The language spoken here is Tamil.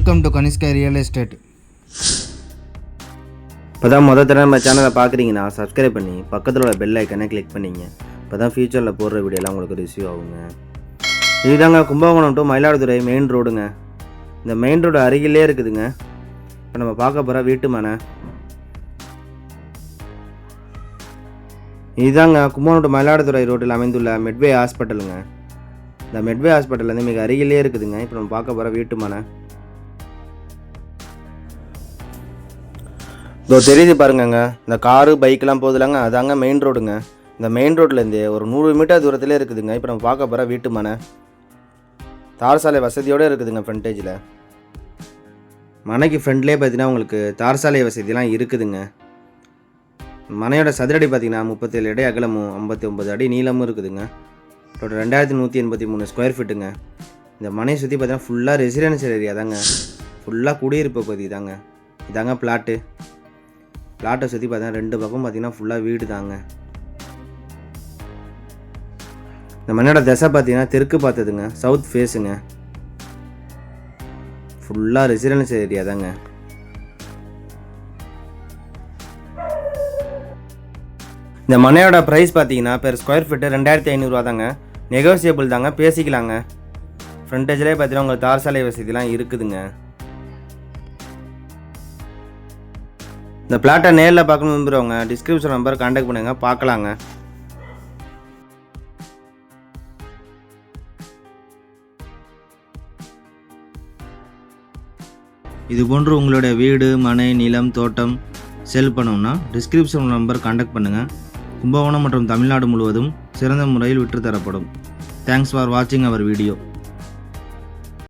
Welcome to Kanishka real estate இப்போ தான் மொதல் தடவை நம்ம சேனலை பார்க்குறீங்கன்னா சப்ஸ்கிரைப் பண்ணி பக்கத்தில் உள்ள பெல் ஐக்கனை கிளிக் பண்ணிங்க. இப்போ தான் ஃபியூச்சரில் போடுற வீடியோலாம் உங்களுக்கு ரிசீவ் ஆகுங்க. இதுதாங்க கும்பகோணம் டு மயிலாடுதுறை மெயின் ரோடுங்க இந்த மெயின் ரோடு அருகிலே இருக்குதுங்க. இப்போ நம்ம பார்க்க போகிற வீட்டு மனை இதுதாங்க கும்பகோணம் டு மயிலாடுதுறை ரோட்டில் அமைந்துள்ள மெட்வே ஹாஸ்பிட்டலுங்க இந்த மெட்வே ஹாஸ்பிட்டல் வந்து மிக அருகிலே இருக்குதுங்க. இப்போ நம்ம பார்க்க போகிற வீட்டு மனை இதோ தெரியுது பாருங்கங்க. இந்த காரு பைக்கெலாம் போகுதுலங்க. அதாங்க மெயின் ரோடுங்க இந்த மெயின் ரோட்லேருந்து ஒரு நூறு மீட்டர் தூரத்திலே இருக்குதுங்க. இப்போ நம்ம பார்க்க போகிற வீட்டு மனை. தார் சாலை வசதியோடு இருக்குதுங்க ஃப்ரண்டேஜில் மனைக்கு ஃப்ரண்ட்லேயே பார்த்தீங்கன்னா உங்களுக்கு தார் சாலை வசதியெலாம் இருக்குதுங்க. மனையோட சதுரடி பார்த்தீங்கன்னா முப்பத்தேழு அடி அகலமும் ஐம்பத்தி ஒம்பது அடி நீளமும் இருக்குதுங்க. டோட்டல் ரெண்டாயிரத்தி நூற்றி எண்பத்தி மூணு ஸ்கொயர் ஃபீட்டுங்க இந்த மனையை சுற்றி பார்த்தீங்கன்னா ஃபுல்லாக ரெசிடென்ஷியல் ஏரியா தாங்க. ஃபுல்லாக குடியிருப்பு பகுதி தாங்க. இதாங்க பிளாட்டு பிளாட்டை சுற்றி பார்த்தீங்கன்னா ரெண்டு பக்கம் பார்த்தீங்கன்னா ஃபுல்லாக வீடு தாங்க. இந்த மண்ணோட திசை பார்த்தீங்கன்னா தெற்கு பார்த்ததுங்க சவுத் ஃபேஸுங்க ஃபுல்லாக ரெசிடென்ஸ் ஏரியா தாங்க. இந்த மனையோட ப்ரைஸ் பார்த்தீங்கன்னா பெர் ஸ்கொயர் ஃபீட்டு ரெண்டாயிரத்தி ஐநூறுரூவா தாங்க. நெகோசியபிள் தாங்க பேசிக்கலாங்க. ஃப்ரண்டேஜ்லேயே பார்த்தீங்கன்னா உங்களுக்கு தார் சாலை வசதிலாம் இருக்குதுங்க. இந்த பிளாட்டை நேரில் பார்க்கணும் விரும்புகிறவங்க டிஸ்கிரிப்ஷன் நம்பர் காண்டாக்ட் பண்ணுங்கள் பார்க்கலாங்க. இது போன்று உங்களுடைய வீடு மனை நிலம் தோட்டம் செல் பண்ணணும்னா டிஸ்கிரிப்ஷன் நம்பர் காண்டாக்ட் பண்ணுங்கள் கும்பகோணம் மற்றும் தமிழ்நாடு முழுவதும் சிறந்த முறையில் விற்றுத்தரப்படும். தேங்க்ஸ் ஃபார் வாட்சிங் அவர் வீடியோ